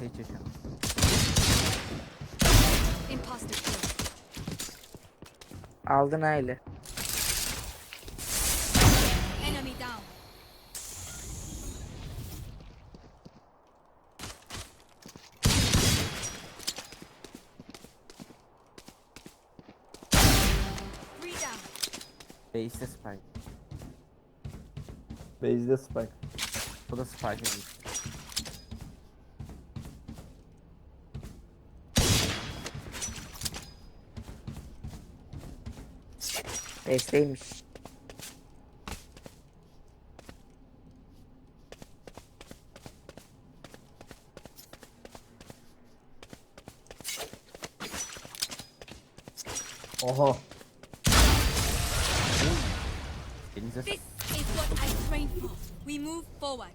Sage kill. Aldın aile. Enemy down. Three down. Base'de spike. Base'de spike. Bu da spike değil. Besteymiş. Oha. Elinize This is what I trained for. We move forward.